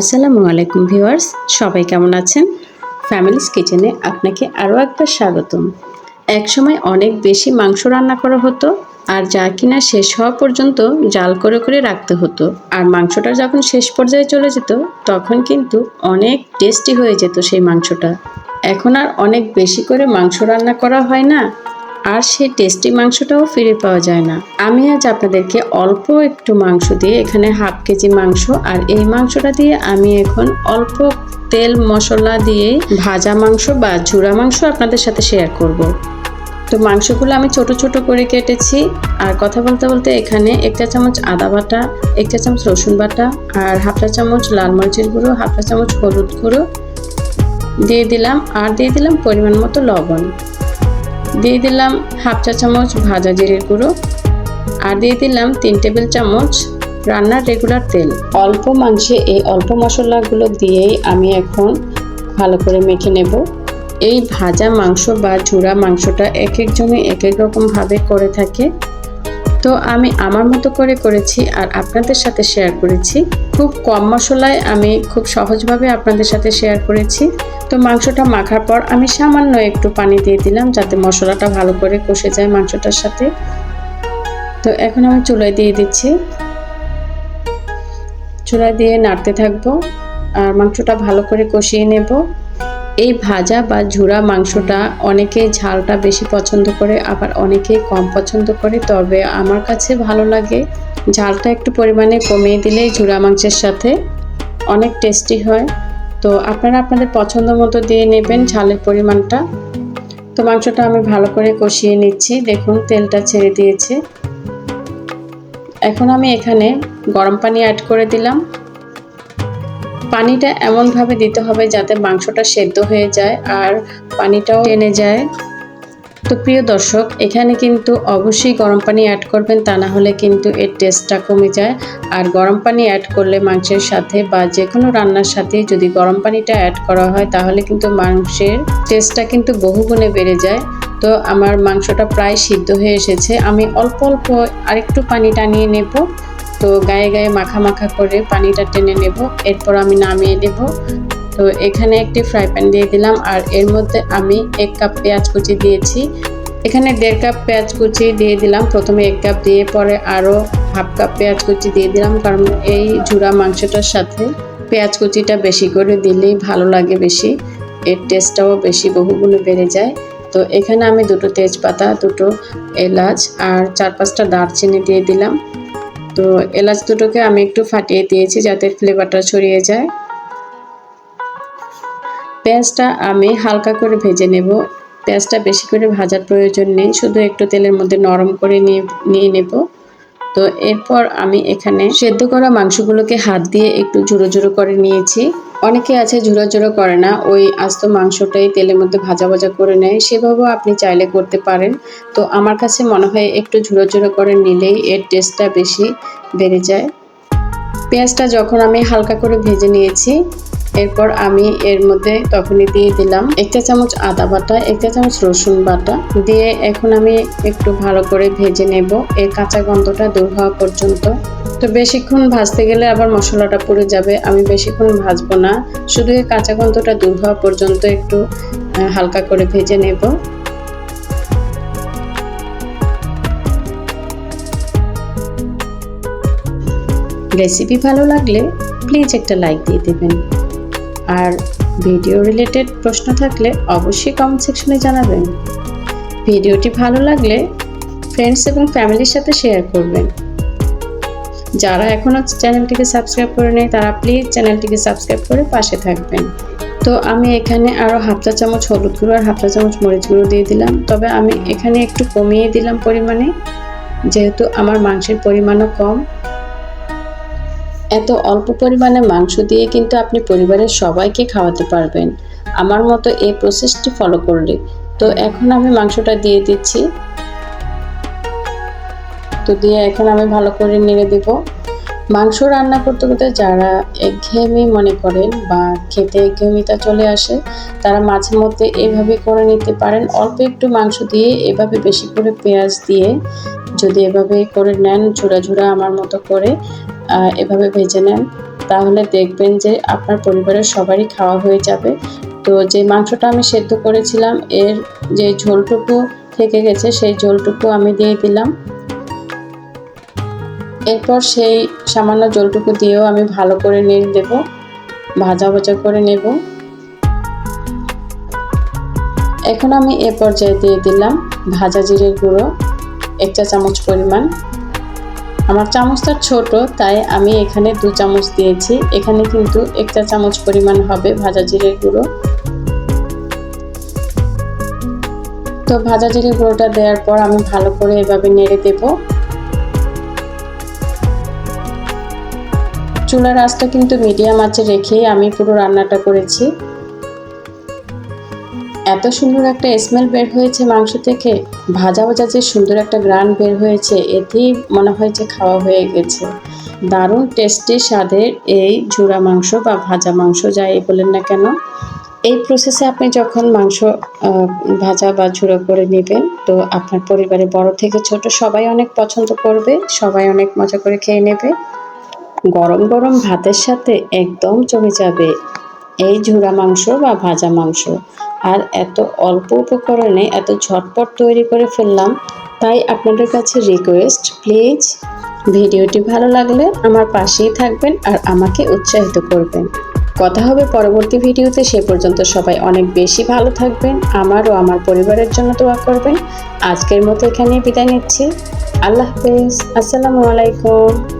আসসালামু আলাইকুম ভিউয়ার্স, সবাই কেমন আছেন? ফ্যামিলিস কিচেনে আপনাকে আরও একবার স্বাগতম। একসময় অনেক বেশি মাংস রান্না করা হতো আর যা কিনা শেষ হওয়া পর্যন্ত জাল করে করে রাখতে হতো। আর মাংসটা যখন শেষ পর্যায়ে চলে যেত, তখন কিন্তু অনেক টেস্টি হয়ে যেত সেই মাংসটা। এখন আর অনেক বেশি করে মাংস রান্না করা হয় না। আর সেই টেস্টি মাংসটাও ফিরে পাওয়া যায় না আমি আজ আপনাদেরকে অল্প একটু মাংস দিয়ে, এখানে হাফ কেজি মাংস, আর এই মাংসটা দিয়ে আমি এখন অল্প তেল মশলা দিয়ে ভাজা মাংস বা ঝুরা মাংস আপনাদের সাথে শেয়ার করব। তো মাংসগুলো আমি ছোট ছোট করে কেটেছি, আর কথা বলতে বলতে এখানে একটা চামচ আদা বাটা, একটা চামচ রসুন বাটা, আর হাফটা চামচ লাল মরিচের গুঁড়ো, হাফটা চামচ হলুদ গুঁড়ো দিয়ে দিলাম, আর দিয়ে দিলাম পরিমাণ মতো লবণ দিয়ে দিলাম হাফ চা চামচ ভাজা জিরের গুঁড়ো আর দিয়ে দিলাম তিন টেবিল চামচ রান্নার রেগুলার তেল। অল্প মাংসে এই অল্প মশলাগুলো দিয়েই আমি এখন ভালো করে মেখে নেব। এই ভাজা মাংস বা ঝুড়া মাংসটা এক একজনে এক এক রকমভাবে করে থাকে। তো আমি আমার মতো করে করেছি আর আপনাদের সাথে শেয়ার করেছি। খুব কম মশলায় আমি খুব সহজভাবে আপনাদের সাথে শেয়ার করেছি। তো মাংসটা মাখার পর আমি সামান্য একটু পানি দিয়ে দিলাম যাতে মশলাটা ভালো করে কষে যায় মাংসটার সাথে। তো এখন আমি চুলায় দিয়ে দিচ্ছি। চুলায় দিয়ে নাড়তে থাকব আর মাংসটা ভালো করে কষিয়ে নেব। এই ভাজা বা ঝুরা মাংসটা অনেকে ঝালটা বেশি পছন্দ করে, আবার অনেকে কম পছন্দ করে। তবে আমার কাছে ভালো লাগে ঝালটা একটু পরিমাণে কমিয়ে দিলেই ঝুরা মাংসের সাথে অনেক টেস্টি হয়। তো আপনারা আপনাদের পছন্দ মতো দিয়ে নেবেন ঝালের পরিমাণটা। তো মাংসটা আমি ভালো করে কষিয়ে নিচ্ছি। দেখুন, তেলটা ছেড়ে দিয়েছে। এখন আমি এখানে গরম পানি অ্যাড করে দিলাম। পানিটা এমনভাবে দিতে হবে যাতে মাংসটা সেদ্ধ হয়ে যায় আর পানিটাও টেনে যায়। তো প্রিয় দর্শক, এখানে কিন্তু অবশ্যই গরম পানি অ্যাড করবেন, তা না হলে কিন্তু এর টেস্টটা কমে যায়। আর গরম পানি অ্যাড করলে মাংসের সাথে বা যে কোনো রান্নার সাথে যদি গরম পানিটা অ্যাড করা হয়, তাহলে কিন্তু মাংসের টেস্টটা কিন্তু বহুগুণে বেড়ে যায়। তো আমার মাংসটা প্রায় সিদ্ধ হয়ে এসেছে। আমি অল্প অল্প আরেকটু পানি টানিয়ে নেব। তো গায়ে গায়ে মাখা মাখা করে পানিটা টেনে নেব, এরপর আমি নামিয়ে নেব। তো এখানে একটি ফ্রাই প্যান দিয়ে দিলাম, আর এর মধ্যে আমি এক কাপ পেঁয়াজ কুচি দিয়েছি। এখানে দেড় কাপ পেঁয়াজ কুচি দিয়ে দিলাম, প্রথমে এক কাপ দিয়ে পরে আরও হাফ কাপ পেঁয়াজ কুচি দিয়ে দিলাম, কারণ এই ঝুরা মাংসটার সাথে পেঁয়াজ কুচিটা বেশি করে দিলেই ভালো লাগে বেশি, এর টেস্টটাও বেশি বহুগুণে বেড়ে যায়। তো এখানে আমি দুটো তেজপাতা, দুটো এলাচ, আর চার পাঁচটা দারচিনি দিয়ে দিলাম। তো এলাচ দুটোকে আমি একটু ফাটিয়ে দিয়েছি যাতে ফ্লেভারটা ছড়িয়ে যায়। পেঁয়াজটা আমি হালকা করে ভেজে নেব। পেঁয়াজটা বেশি করে ভাজার প্রয়োজন নেই, শুধু একটু তেলের মধ্যে নরম করে নিয়ে নিয়ে নেব। তো এরপর আমি এখানে সেদ্ধ করা মাংসগুলোকে হাত দিয়ে একটু জোরো জোরো করে নিয়েছি। অনেকে আছে ঝুড়ো ঝুড়ো করে না, ওই আস্ত মাংসটাই তেলের মধ্যে ভাজা ভাজা করে নেয়, সেভাবেও আপনি চাইলে করতে পারেন। তো আমার কাছে মনে হয় একটু ঝুড়ো ঝুড়ো করে নিলেই এর টেস্টটা বেশি বেড়ে যায়। পেঁয়াজটা যখন আমি হালকা করে ভেজে নিয়েছি এরপর আমি এর মধ্যে তখনই দিয়ে দিলাম একটা চামচ আদা বাটা, একটা চামচ রসুন বাটা। দিয়ে এখন আমি একটু ভালো করে ভেজে নেব। এর কাঁচা গন্ধটা দূর হওয়া পর্যন্ত। তো বেশিক্ষণ ভাজতে গেলে আবার মশলাটা পুড়ে যাবে। আমি বেশিক্ষণ ভাজবো না। শুধু এই কাঁচা গন্ধটা দূর হওয়া পর্যন্ত একটু হালকা করে ভেজে নেব। রেসিপি ভালো লাগলে প্লিজ একটা লাইক দিয়ে দেবেন। আর ভিডিও রিলেটেড প্রশ্ন থাকলে অবশ্যই কমেন্ট সেকশনে জানাবেন। ভিডিওটি ভালো লাগলে ফ্রেন্ডস এবং ফ্যামিলির সাথে শেয়ার করবেন। যারা এখনও চ্যানেলটিকে সাবস্ক্রাইব করে নেয় তারা প্লিজ চ্যানেলটিকে সাবস্ক্রাইব করে পাশে থাকবেন। তো আমি এখানে আরও হাফ চা চামচ হলুদ গুঁড়ো আর হাফ চা চামচ মরিচ গুঁড়ো দিয়ে দিলাম। তবে আমি এখানে একটু কমিয়ে দিলাম পরিমাণে, যেহেতু আমার মাংসের পরিমাণও কম। এত অল্প পরিমাণে মাংস দিয়ে কিন্তু আপনি পরিবারের সবাইকে খাওয়াতে পারবেন। আমার মতো এই প্রসেসটি ফলো করলে। তো এখন আমি মাংসটা দিয়ে দিচ্ছি। তো দিয়ে এখন আমি ভালো করে নেড়ে দেব। মাংস রান্না করতে করতে যারা একঘেয়েমি মনে করেন বা খেতে একঘেয়েমিতা চলে আসে, তারা মাঝে মধ্যে এভাবে করে নিতে পারেন। অল্প একটু মাংস দিয়ে এভাবে বেশি করে পেঁয়াজ দিয়ে যদি এভাবে করে নেন, ঝুড়া ঝুড়া আমার মতো করে এভাবে ভেজে নেন, তাহলে দেখবেন যে আপনার পরিবারের সবারই খাওয়া হয়ে যাবে। তো যে মাংসটা আমি সেদ্ধ করেছিলাম, এর যে ঝোলটুকু থেকে গেছে, সেই ঝোলটুকু আমি দিয়ে দিলাম। এরপর সেই সামান্য জলটুকু দিয়েও আমি ভালো করে নেড়ে দেব, ভাজা ভাজা করে নেব। এখন আমি এ পর্যায়ে দিয়ে দিলাম ভাজা জিরের গুঁড়ো, এক চা চামচ পরিমাণ। আমার চামচটা ছোট, তাই আমি এখানে দু চামচ দিয়েছি। এখানে কিন্তু একটা চামচ পরিমাণ হবে ভাজা জিরের গুঁড়ো। তো ভাজা জিরে গুঁড়োটা দেওয়ার পর আমি ভালো করে এভাবে নেড়ে দেব। চুলার আঁচটা কিন্তু মিডিয়াম আঁচে রেখেই আমি পুরো রান্নাটা করেছি। এত সুন্দর একটা স্মেল বের হয়েছে মাংস থেকে। ভাজা ভাজা যে সুন্দর একটা গ্রান বের হয়েছে, এতেই মনে হয় যে খাওয়া হয়ে গেছে। দারুণ টেস্টি স্বাদের এই ঝুড়া মাংস বা ভাজা মাংস যাই বলেন না কেন। এই প্রসেসে আপনি যখন মাংস ভাজা বা ঝুড়ো করে নেবেন, তো আপনার পরিবারে বড় থেকে ছোট সবাই অনেক পছন্দ করবে, সবাই অনেক মজা করে খেয়ে নেবে। গরম গরম ভাতের সাথে একদম জমে যাবে। এই ঝোড়া মাংস বা ভাজা মাংস। আর এত অল্প উপকরণে এত ঝটপট তৈরি করে ফেললাম, তাই আপনাদের কাছে রিকোয়েস্ট প্লিজ ভিডিওটি ভালো লাগলে আমার পাশেই থাকবেন আর আমাকে উৎসাহিত করবেন। কথা হবে পরবর্তী ভিডিওতে, সে পর্যন্ত সবাই অনেক বেশি ভালো থাকবেন, আমার ও আমার পরিবারের জন্য দোয়া করবেন। আজকের মতো এখানেই বিদায় নিচ্ছি। আল্লাহ হাফেজ। আসসালামু আলাইকুম।